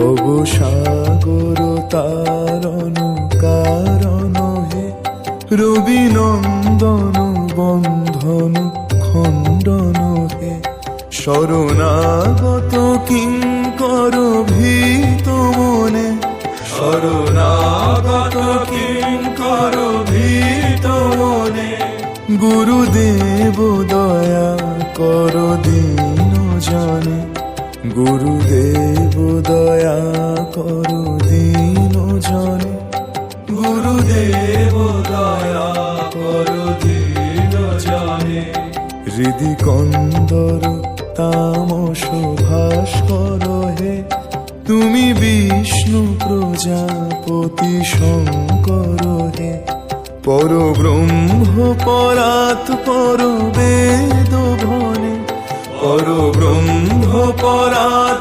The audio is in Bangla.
ভব সাগর তারণ কারণ হে। রবি নন্দন বন্ধন খণ্ডন হে। শরণাগত কিঙ্কর ভীত মনে। শরণাগত কিঙ্কর ভীত মনে। গুরুদেব দয়া কর গুরুদেব দয়া কর দিন জনে। গুরুদেব দয়া কর দিন জনে। হৃদি কন্দর তামস ভাস্কর হে তুমি বিষ্ণু প্রজাপতি শঙ্কর হে। পর ব্রহ্ম পরাত পর বেদ ভনে পর ব্রহ্ম পরাত